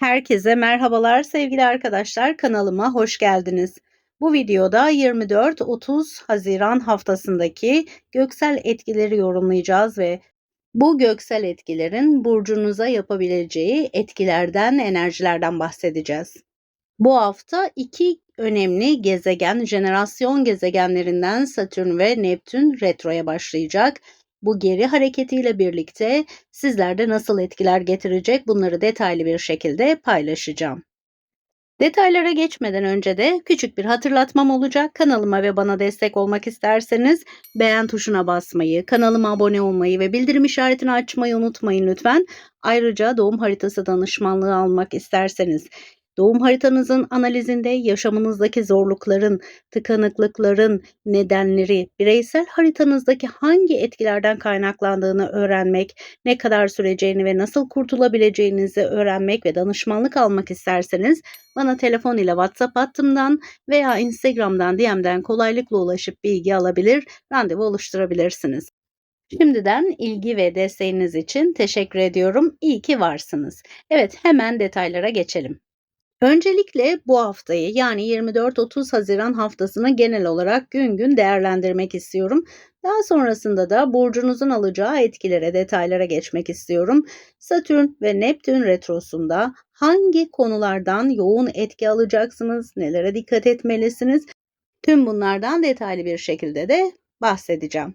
Herkese merhabalar sevgili arkadaşlar kanalıma hoş geldiniz. Bu videoda 24-30 Haziran haftasındaki göksel etkileri yorumlayacağız ve bu göksel etkilerin burcunuza yapabileceği etkilerden, enerjilerden bahsedeceğiz. Bu hafta iki önemli gezegen, jenerasyon gezegenlerinden Satürn ve Neptün retroya başlayacak. Bu geri hareketiyle birlikte sizlerde nasıl etkiler getirecek bunları detaylı bir şekilde paylaşacağım. Detaylara geçmeden önce de küçük bir hatırlatmam olacak. Kanalıma ve bana destek olmak isterseniz beğen tuşuna basmayı, kanalıma abone olmayı ve bildirim işaretini açmayı unutmayın lütfen. Ayrıca doğum haritası danışmanlığı almak isterseniz Doğum haritanızın analizinde yaşamınızdaki zorlukların, tıkanıklıkların nedenleri, bireysel haritanızdaki hangi etkilerden kaynaklandığını öğrenmek, ne kadar süreceğini ve nasıl kurtulabileceğinizi öğrenmek ve danışmanlık almak isterseniz bana telefon ile WhatsApp hattımdan veya Instagram'dan DM'den kolaylıkla ulaşıp bilgi alabilir, randevu oluşturabilirsiniz. Şimdiden ilgi ve desteğiniz için teşekkür ediyorum. İyi ki varsınız. Evet, hemen detaylara geçelim. Öncelikle bu haftayı yani 24-30 Haziran haftasını genel olarak gün gün değerlendirmek istiyorum. Daha sonrasında da burcunuzun alacağı etkilere, detaylara geçmek istiyorum. Satürn ve Neptün retrosunda hangi konulardan yoğun etki alacaksınız, nelere dikkat etmelisiniz? Tüm bunlardan detaylı bir şekilde de bahsedeceğim.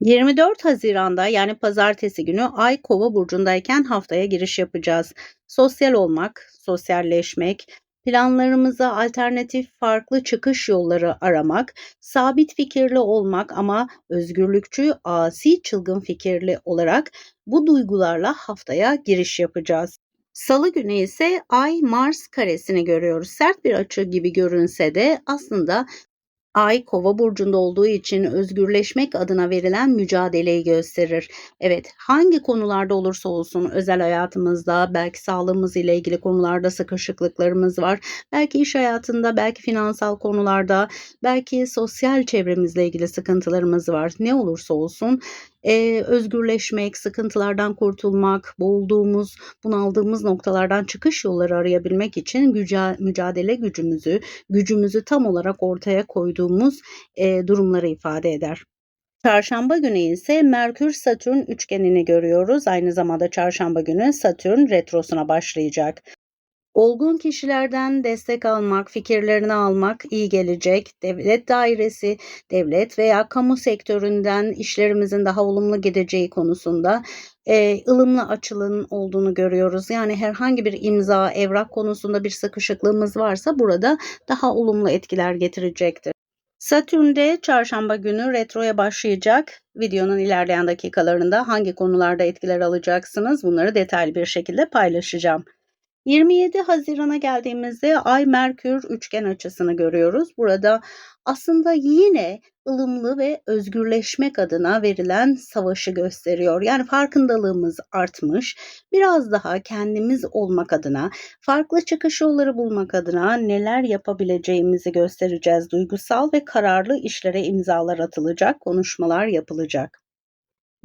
24 Haziran'da yani pazartesi günü Ay Kova burcundayken haftaya giriş yapacağız. Sosyal olmak, sosyalleşmek, planlarımıza alternatif farklı çıkış yolları aramak, sabit fikirli olmak ama özgürlükçü, asi, çılgın fikirli olarak bu duygularla haftaya giriş yapacağız. Salı günü ise Ay Mars karesini görüyoruz. Sert bir açı gibi görünse de aslında Ay kova burcunda olduğu için özgürleşmek adına verilen mücadeleyi gösterir. Evet hangi konularda olursa olsun özel hayatımızda belki sağlığımız ile ilgili konularda sıkışıklıklarımız var. Belki iş hayatında belki finansal konularda belki sosyal çevremizle ilgili sıkıntılarımız var. Ne olursa olsun e, özgürleşmek, sıkıntılardan kurtulmak, boğulduğumuz, bunaldığımız noktalardan çıkış yolları arayabilmek için güca, mücadele gücümüzü, gücümüzü tam olarak ortaya koyduğumuz e, durumları ifade eder. Çarşamba günü ise Merkür-Satürn üçgenini görüyoruz. Aynı zamanda çarşamba günü Satürn retrosuna başlayacak. Olgun kişilerden destek almak, fikirlerini almak iyi gelecek. Devlet dairesi, devlet veya kamu sektöründen işlerimizin daha olumlu gideceği konusunda e, ılımlı açılın olduğunu görüyoruz. Yani herhangi bir imza, evrak konusunda bir sıkışıklığımız varsa burada daha olumlu etkiler getirecektir. Satürn'de çarşamba günü retroya başlayacak. Videonun ilerleyen dakikalarında hangi konularda etkiler alacaksınız bunları detaylı bir şekilde paylaşacağım. 27 Haziran'a geldiğimizde Ay Merkür üçgen açısını görüyoruz. Burada aslında yine ılımlı ve özgürleşmek adına verilen savaşı gösteriyor. Yani farkındalığımız artmış. Biraz daha kendimiz olmak adına, farklı çıkış yolları bulmak adına neler yapabileceğimizi göstereceğiz. Duygusal ve kararlı işlere imzalar atılacak, konuşmalar yapılacak.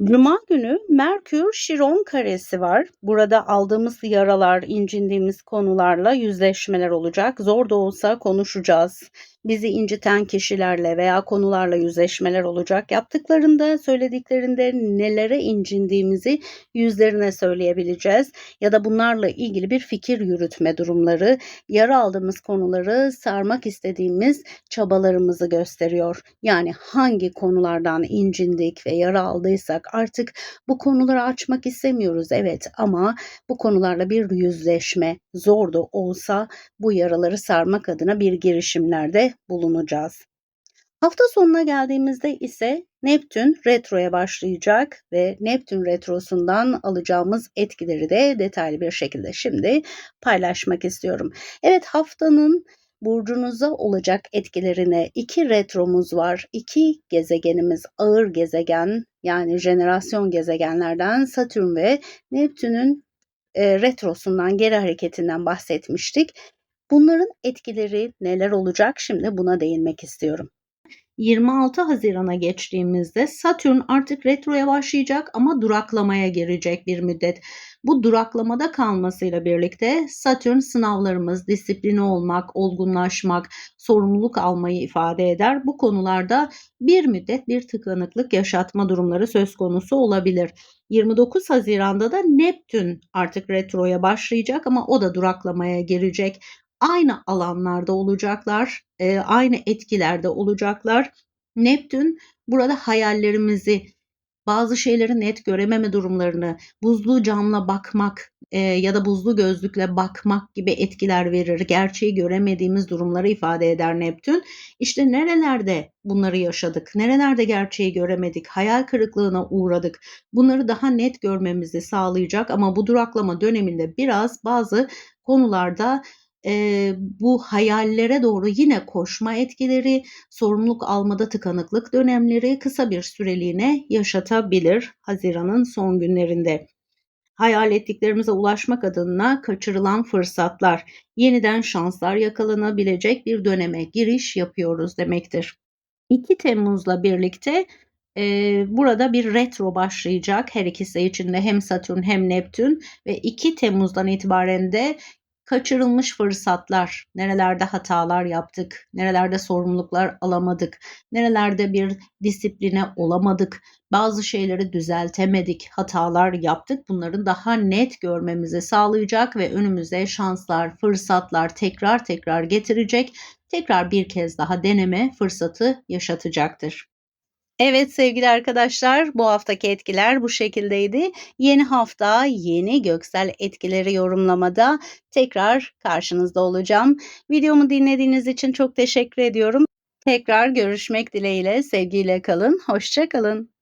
Cuma günü Merkür Şiron karesi var. Burada aldığımız yaralar, incindiğimiz konularla yüzleşmeler olacak. Zor da olsa konuşacağız bizi inciten kişilerle veya konularla yüzleşmeler olacak. Yaptıklarında, söylediklerinde nelere incindiğimizi yüzlerine söyleyebileceğiz ya da bunlarla ilgili bir fikir yürütme durumları, yara aldığımız konuları sarmak istediğimiz çabalarımızı gösteriyor. Yani hangi konulardan incindik ve yara aldıysak artık bu konuları açmak istemiyoruz evet ama bu konularla bir yüzleşme zor da olsa bu yaraları sarmak adına bir girişimlerde bulunacağız. Hafta sonuna geldiğimizde ise Neptün retroya başlayacak ve Neptün retrosundan alacağımız etkileri de detaylı bir şekilde şimdi paylaşmak istiyorum. Evet haftanın burcunuza olacak etkilerine iki retromuz var. İki gezegenimiz ağır gezegen yani jenerasyon gezegenlerden Satürn ve Neptün'ün e, retrosundan geri hareketinden bahsetmiştik. Bunların etkileri neler olacak? Şimdi buna değinmek istiyorum. 26 Haziran'a geçtiğimizde Satürn artık retroya başlayacak ama duraklamaya girecek bir müddet. Bu duraklamada kalmasıyla birlikte Satürn sınavlarımız, disiplini olmak, olgunlaşmak, sorumluluk almayı ifade eder. Bu konularda bir müddet bir tıkanıklık yaşatma durumları söz konusu olabilir. 29 Haziran'da da Neptün artık retroya başlayacak ama o da duraklamaya girecek. Aynı alanlarda olacaklar, e, aynı etkilerde olacaklar. Neptün burada hayallerimizi, bazı şeyleri net görememe durumlarını, buzlu camla bakmak e, ya da buzlu gözlükle bakmak gibi etkiler verir. Gerçeği göremediğimiz durumları ifade eder Neptün. İşte nerelerde bunları yaşadık, nerelerde gerçeği göremedik, hayal kırıklığına uğradık. Bunları daha net görmemizi sağlayacak ama bu duraklama döneminde biraz bazı konularda e, bu hayallere doğru yine koşma etkileri, sorumluluk almada tıkanıklık dönemleri kısa bir süreliğine yaşatabilir Haziran'ın son günlerinde. Hayal ettiklerimize ulaşmak adına kaçırılan fırsatlar, yeniden şanslar yakalanabilecek bir döneme giriş yapıyoruz demektir. 2 Temmuz'la birlikte e, burada bir retro başlayacak her ikisi içinde hem Satürn hem Neptün ve 2 Temmuz'dan itibaren de kaçırılmış fırsatlar, nerelerde hatalar yaptık, nerelerde sorumluluklar alamadık, nerelerde bir disipline olamadık, bazı şeyleri düzeltemedik, hatalar yaptık. Bunların daha net görmemizi sağlayacak ve önümüze şanslar, fırsatlar tekrar tekrar getirecek. Tekrar bir kez daha deneme fırsatı yaşatacaktır. Evet sevgili arkadaşlar bu haftaki etkiler bu şekildeydi. Yeni hafta yeni göksel etkileri yorumlamada tekrar karşınızda olacağım. Videomu dinlediğiniz için çok teşekkür ediyorum. Tekrar görüşmek dileğiyle sevgiyle kalın. Hoşçakalın.